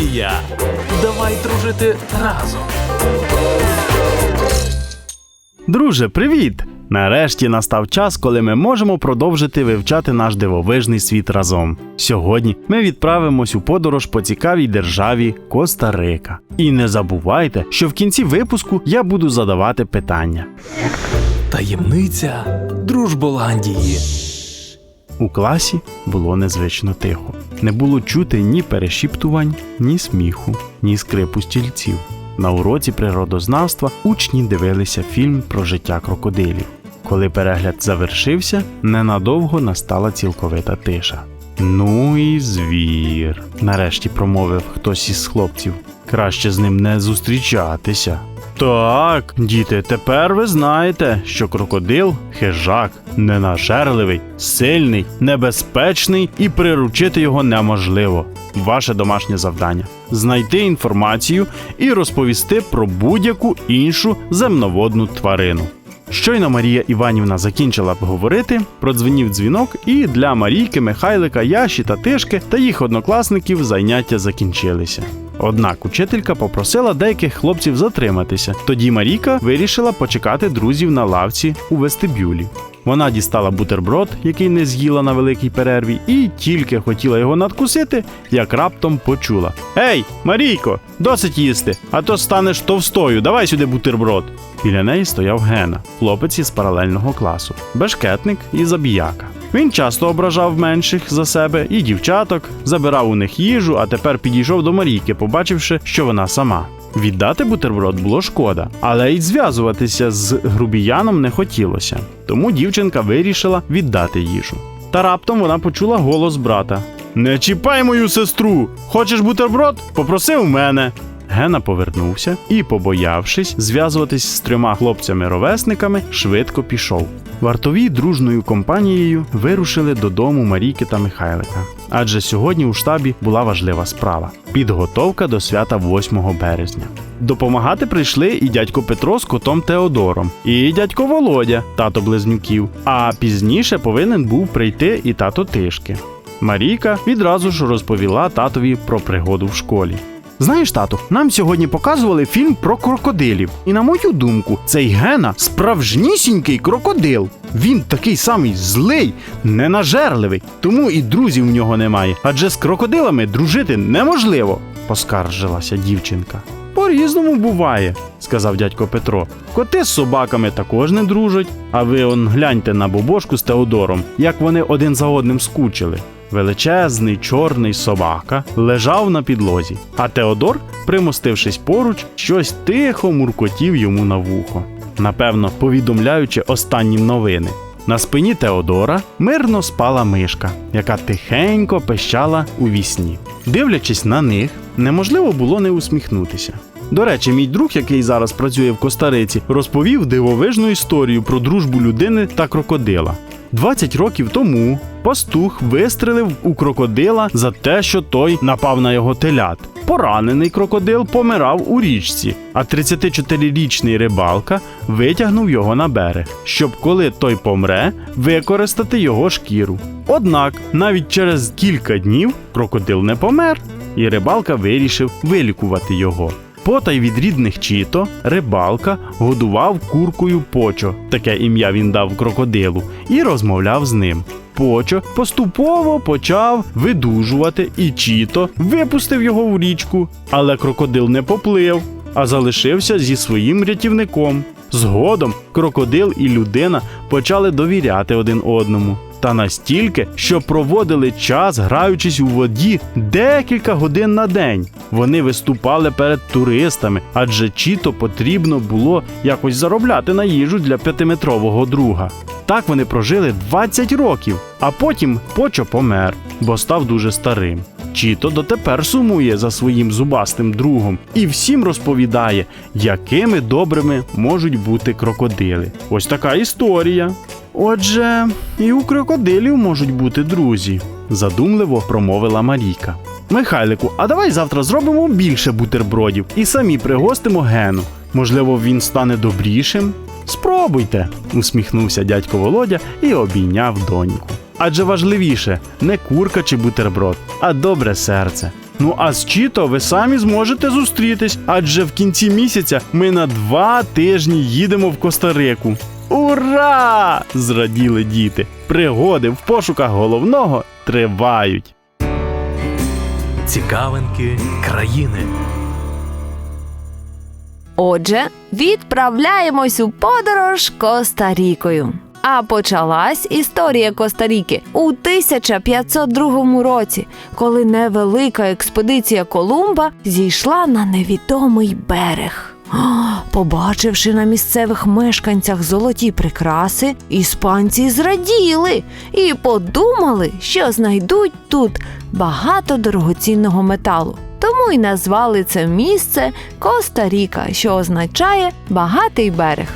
Голландія. Давай дружити разом. Друже, привіт! Нарешті настав час, коли ми можемо продовжити вивчати наш дивовижний світ разом. Сьогодні ми відправимось у подорож по цікавій державі Коста-Рика. І не забувайте, що в кінці випуску я буду задавати питання. Таємниця Дружболандії. У класі було незвично тихо. Не було чути ні перешіптувань, ні сміху, ні скрипу стільців. На уроці природознавства учні дивилися фільм про життя крокодилів. Коли перегляд завершився, ненадовго настала цілковита тиша. Ну і звір, нарешті промовив хтось із хлопців. Краще з ним не зустрічатися. Так, діти, тепер ви знаєте, що крокодил хижак, ненажерливий, сильний, небезпечний і приручити його неможливо. Ваше домашнє завдання знайти інформацію і розповісти про будь-яку іншу земноводну тварину. Щойно Марія Іванівна закінчила б говорити, продзвенів дзвінок, і для Марійки, Михайлика, Яші та Тишки та їх однокласників заняття закінчилися. Однак учителька попросила деяких хлопців затриматися. Тоді Марійка вирішила почекати друзів на лавці у вестибюлі. Вона дістала бутерброд, який не з'їла на великій перерві, і тільки хотіла його надкусити, як раптом почула: Ей, Марійко, досить їсти, а то станеш товстою. Давай сюди бутерброд. Біля неї стояв Гена, хлопець із паралельного класу, бешкетник і забіяка. Він часто ображав менших за себе і дівчаток, забирав у них їжу, а тепер підійшов до Марійки, побачивши, що вона сама. Віддати бутерброд було шкода, але й зв'язуватися з грубіяном не хотілося. Тому дівчинка вирішила віддати їжу. Та раптом вона почула голос брата: Не чіпай мою сестру! Хочеш бутерброд? Попроси у мене. Гена повернувся і, побоявшись зв'язуватись з трьома хлопцями-ровесниками, швидко пішов. Вартові дружною компанією вирушили додому Марійки та Михайлика. Адже сьогодні у штабі була важлива справа підготовка до свята 8 березня. Допомагати прийшли і дядько Петро з котом Теодором, і дядько Володя, тато близнюків. А пізніше повинен був прийти і тато Тишки. Марійка відразу ж розповіла татові про пригоду в школі. Знаєш, тату, нам сьогодні показували фільм про крокодилів. І на мою думку, цей Гена справжнісінький крокодил. Він такий самий злий, ненажерливий, тому і друзів в нього немає. Адже з крокодилами дружити неможливо, поскаржилася дівчинка. По-різному буває, сказав дядько Петро. Коти з собаками також не дружать. А ви он гляньте на бобошку з Теодором, як вони один за одним скучили. Величезний чорний собака лежав на підлозі, а Теодор, примостившись поруч, щось тихо муркотів йому на вухо, напевно, повідомляючи останні новини. На спині Теодора мирно спала мишка, яка тихенько пищала у вісні. Дивлячись на них, неможливо було не усміхнутися. До речі, мій друг, який зараз працює в Костариці, розповів дивовижну історію про дружбу людини та крокодила. 20 років тому пастух вистрелив у крокодила за те, що той напав на його телят. Поранений крокодил помирав у річці, а 34-річний рибалка витягнув його на берег, щоб коли той помре, використати його шкіру. Однак навіть через кілька днів крокодил не помер, і рибалка вирішив вилікувати його. Потай від рідних чіто рибалка годував куркою почо, таке ім'я він дав крокодилу, і розмовляв з ним. Почо поступово почав видужувати, і чіто випустив його в річку, але крокодил не поплив, а залишився зі своїм рятівником. Згодом крокодил і людина почали довіряти один одному. Та настільки, що проводили час, граючись у воді декілька годин на день. Вони виступали перед туристами, адже чіто потрібно було якось заробляти на їжу для п'ятиметрового друга. Так вони прожили 20 років, а потім Почо помер, бо став дуже старим. Чіто дотепер сумує за своїм зубастим другом і всім розповідає, якими добрими можуть бути крокодили. Ось така історія. Отже, і у крокодилів можуть бути друзі, задумливо промовила Марійка. Михайлику, а давай завтра зробимо більше бутербродів і самі пригостимо Гену. Можливо, він стане добрішим? Спробуйте, усміхнувся дядько Володя і обійняв доньку. Адже важливіше не курка чи бутерброд, а добре серце. Ну а з Чіто ви самі зможете зустрітись, адже в кінці місяця ми на два тижні їдемо в Коста-Рику. Ура! зраділи діти. Пригоди в пошуках головного тривають. Цікавинки країни. Отже, відправляємось у подорож Коста-Рікою. А почалась історія Коста-Ріки у 1502 році, коли невелика експедиція Колумба зійшла на невідомий берег. Побачивши на місцевих мешканцях золоті прикраси, іспанці зраділи і подумали, що знайдуть тут багато дорогоцінного металу. Тому й назвали це місце Коста-Ріка, що означає багатий берег.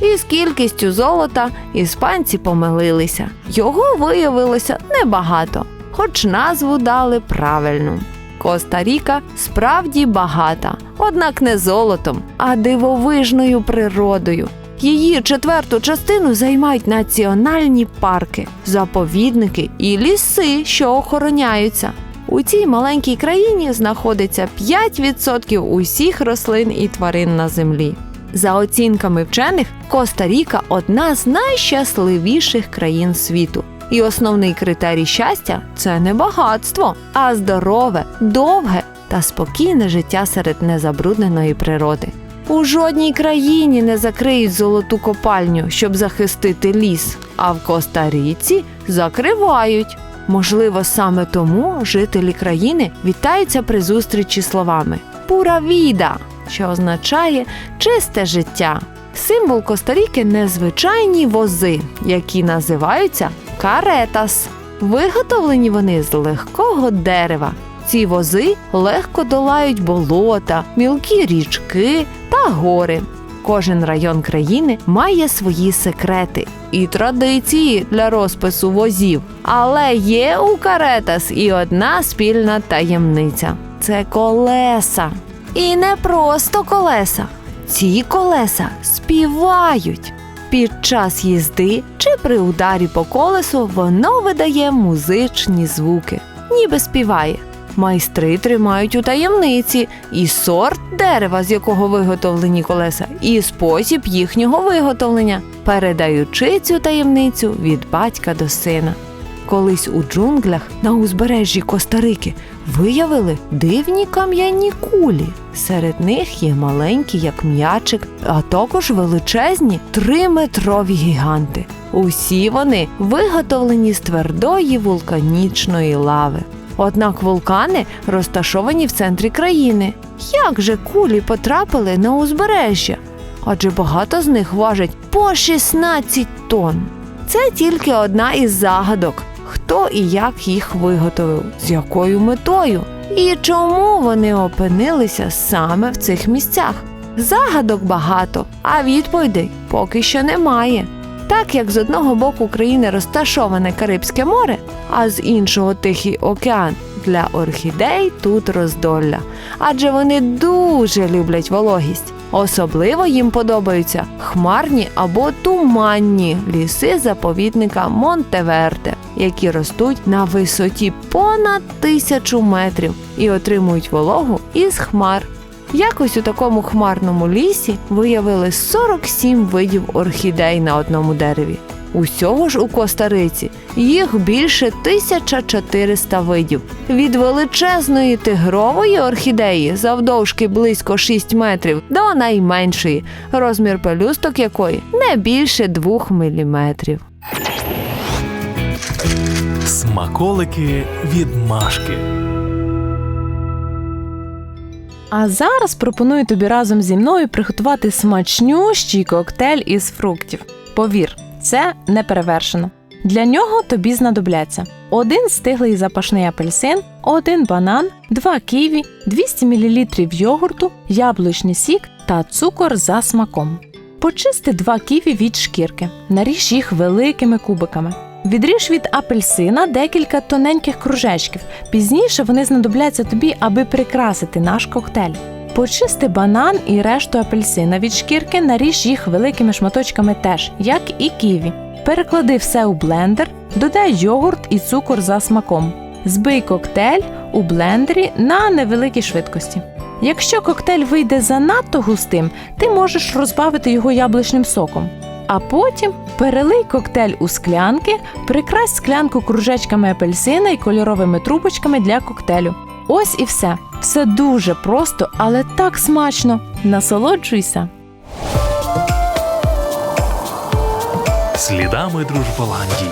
І з кількістю золота іспанці помилилися. Його виявилося небагато, хоч назву дали правильну. Коста-Ріка справді багата, однак не золотом, а дивовижною природою. Її четверту частину займають національні парки, заповідники і ліси, що охороняються. У цій маленькій країні знаходиться 5% усіх рослин і тварин на землі. За оцінками вчених, Коста-Ріка одна з найщасливіших країн світу. І основний критерій щастя це не багатство, а здорове, довге та спокійне життя серед незабрудненої природи. У жодній країні не закриють золоту копальню, щоб захистити ліс, а в Коста-Ріці закривають. Можливо, саме тому жителі країни вітаються при зустрічі словами Пура віда, що означає чисте життя. Символ Коста-Ріки – незвичайні вози, які називаються каретас. Виготовлені вони з легкого дерева. Ці вози легко долають болота, мілкі річки та гори. Кожен район країни має свої секрети і традиції для розпису возів. Але є у Каретас і одна спільна таємниця це колеса. І не просто колеса. Ці колеса співають. Під час їзди чи при ударі по колесу воно видає музичні звуки, ніби співає. Майстри тримають у таємниці і сорт дерева, з якого виготовлені колеса, і спосіб їхнього виготовлення, передаючи цю таємницю від батька до сина. Колись у джунглях на узбережжі Коста-Рики виявили дивні кам'яні кулі. Серед них є маленькі, як м'ячик, а також величезні триметрові гіганти. Усі вони виготовлені з твердої вулканічної лави. Однак вулкани розташовані в центрі країни. Як же кулі потрапили на узбережжя? Адже багато з них важать по 16 тонн. Це тільки одна із загадок, хто і як їх виготовив, з якою метою і чому вони опинилися саме в цих місцях. Загадок багато, а відповідей поки що немає. Так як з одного боку країни розташоване Карибське море, а з іншого Тихий океан, для орхідей тут роздолля, адже вони дуже люблять вологість. Особливо їм подобаються хмарні або туманні ліси заповідника Монтеверде, які ростуть на висоті понад тисячу метрів і отримують вологу із хмар. Якось у такому хмарному лісі виявили 47 видів орхідей на одному дереві. Усього ж у Коста-Риці їх більше 1400 видів. Від величезної тигрової орхідеї завдовжки близько 6 метрів до найменшої, розмір пелюсток якої не більше 2 міліметрів. Смаколики від Машки. А зараз пропоную тобі разом зі мною приготувати смачнющий коктейль із фруктів. Повір, це не перевершено. Для нього тобі знадобляться один стиглий запашний апельсин, один банан, два ківі, 200 мл йогурту, яблучний сік та цукор за смаком. Почисти два ківі від шкірки, наріж їх великими кубиками. Відріж від апельсина декілька тоненьких кружечків. Пізніше вони знадобляться тобі, аби прикрасити наш коктейль. Почисти банан і решту апельсина від шкірки, наріж їх великими шматочками теж, як і ківі. Переклади все у блендер, додай йогурт і цукор за смаком. Збий коктейль, у блендері на невеликій швидкості. Якщо коктейль вийде занадто густим, ти можеш розбавити його яблучним соком. А потім перелий коктейль у склянки, прикрась склянку кружечками апельсина і кольоровими трубочками для коктейлю. Ось і все. Все дуже просто, але так смачно. Насолоджуйся! Слідами Дружболандії.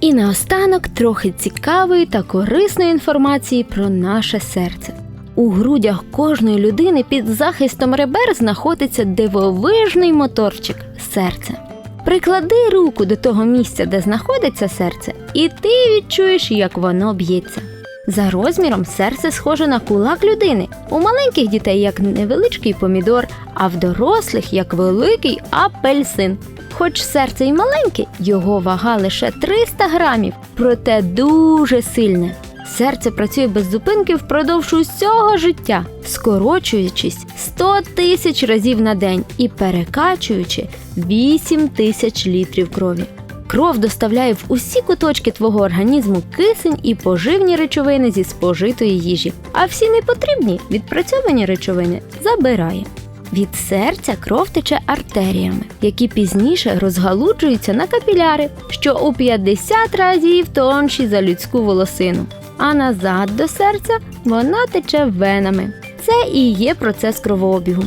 І наостанок трохи цікавої та корисної інформації про наше серце. У грудях кожної людини під захистом ребер знаходиться дивовижний моторчик серце. Приклади руку до того місця, де знаходиться серце, і ти відчуєш, як воно б'ється. За розміром серце схоже на кулак людини. У маленьких дітей як невеличкий помідор, а в дорослих як великий апельсин. Хоч серце й маленьке, його вага лише 300 грамів, проте дуже сильне. Серце працює без зупинки впродовж усього життя, скорочуючись 100 тисяч разів на день і перекачуючи 8 тисяч літрів крові. Кров доставляє в усі куточки твого організму кисень і поживні речовини зі спожитої їжі, а всі непотрібні відпрацьовані речовини забирає. Від серця кров тече артеріями, які пізніше розгалуджуються на капіляри, що у 50 разів тонші за людську волосину. А назад до серця вона тече венами. Це і є процес кровообігу.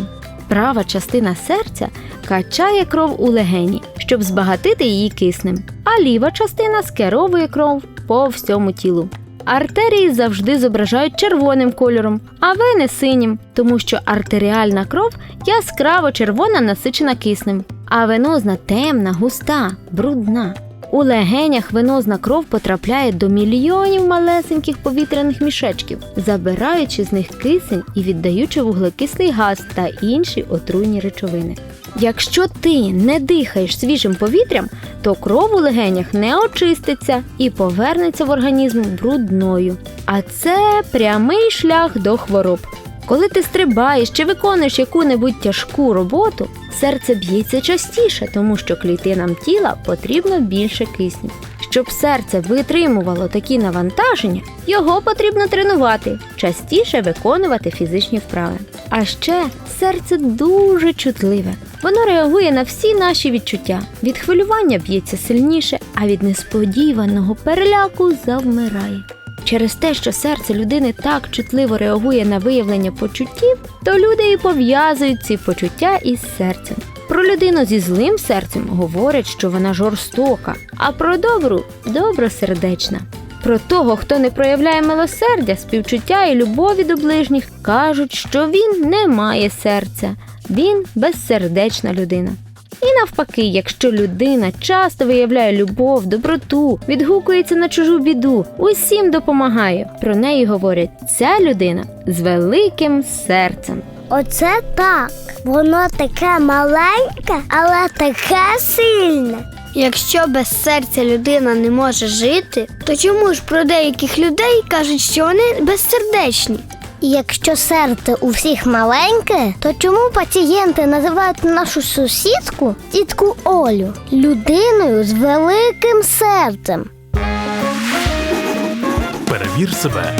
Права частина серця качає кров у легені, щоб збагатити її киснем, а ліва частина скеровує кров по всьому тілу. Артерії завжди зображають червоним кольором, а вени синім, тому що артеріальна кров яскраво червона насичена киснем, а венозна темна, густа, брудна. У легенях венозна кров потрапляє до мільйонів малесеньких повітряних мішечків, забираючи з них кисень і віддаючи вуглекислий газ та інші отруйні речовини. Якщо ти не дихаєш свіжим повітрям, то кров у легенях не очиститься і повернеться в організм брудною. А це прямий шлях до хвороб. Коли ти стрибаєш чи виконуєш яку-небудь тяжку роботу, серце б'ється частіше, тому що клітинам тіла потрібно більше кисню. Щоб серце витримувало такі навантаження, його потрібно тренувати, частіше виконувати фізичні вправи. А ще серце дуже чутливе. Воно реагує на всі наші відчуття. Від хвилювання б'ється сильніше, а від несподіваного переляку завмирає. Через те, що серце людини так чутливо реагує на виявлення почуттів, то люди і пов'язують ці почуття із серцем. Про людину зі злим серцем говорять, що вона жорстока, а про добру добросердечна. Про того, хто не проявляє милосердя, співчуття і любові до ближніх, кажуть, що він не має серця, він безсердечна людина. І навпаки, якщо людина часто виявляє любов, доброту, відгукується на чужу біду, усім допомагає. Про неї говорять ця людина з великим серцем. Оце так. Воно таке маленьке, але таке сильне. Якщо без серця людина не може жити, то чому ж про деяких людей кажуть, що вони безсердечні? І якщо серце у всіх маленьке, то чому пацієнти називають нашу сусідку, тітку Олю, людиною з великим серцем? Перевір себе.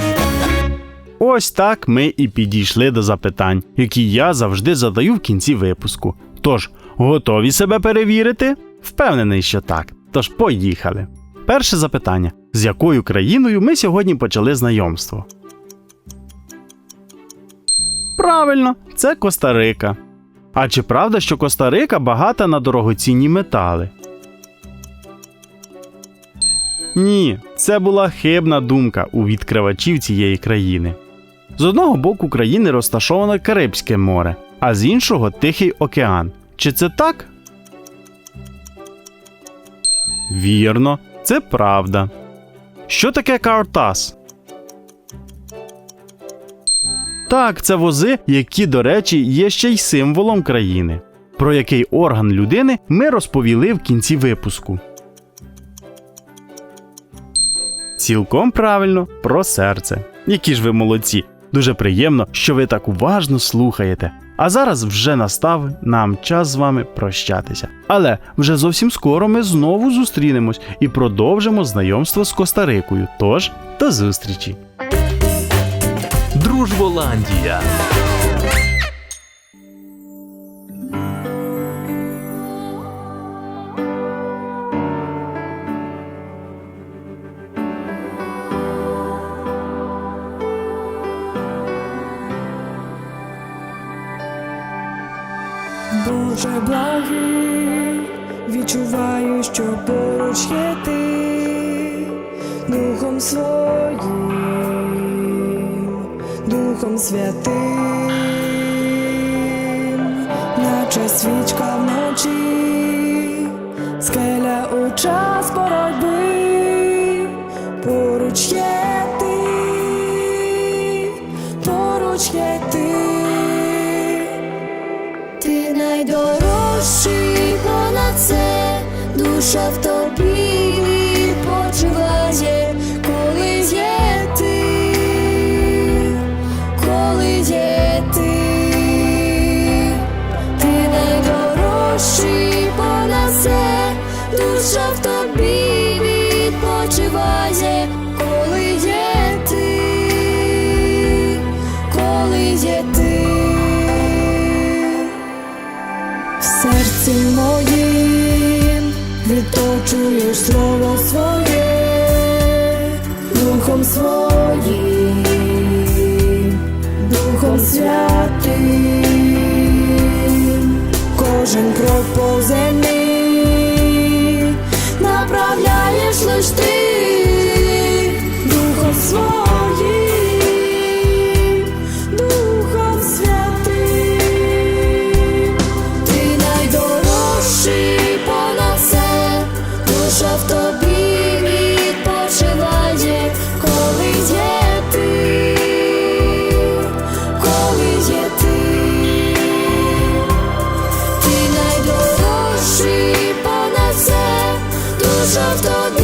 Ось так ми і підійшли до запитань, які я завжди задаю в кінці випуску. Тож, готові себе перевірити? Впевнений, що так. Тож поїхали. Перше запитання: з якою країною ми сьогодні почали знайомство? Правильно, це Коста-Рика. А чи правда, що Коста-Рика багата на дорогоцінні метали? Ні, це була хибна думка у відкривачів цієї країни. З одного боку країни розташовано Карибське море, а з іншого Тихий океан. Чи це так? Вірно, це правда. Що таке картас? Так, це вози, які, до речі, є ще й символом країни, про який орган людини ми розповіли в кінці випуску. Цілком правильно про серце. Які ж ви молодці! Дуже приємно, що ви так уважно слухаєте. А зараз вже настав нам час з вами прощатися. Але вже зовсім скоро ми знову зустрінемось і продовжимо знайомство з Костарикою. Тож, до зустрічі! Дружболандія. Дуже благий, відчуваю, що поруч є ти духом своїм. Духом Святим, наче свічка вночі, скеля у час боротьби, поруч є ти, поруч є ти, ти найдорожчий понад це, душа в тобі. yourself,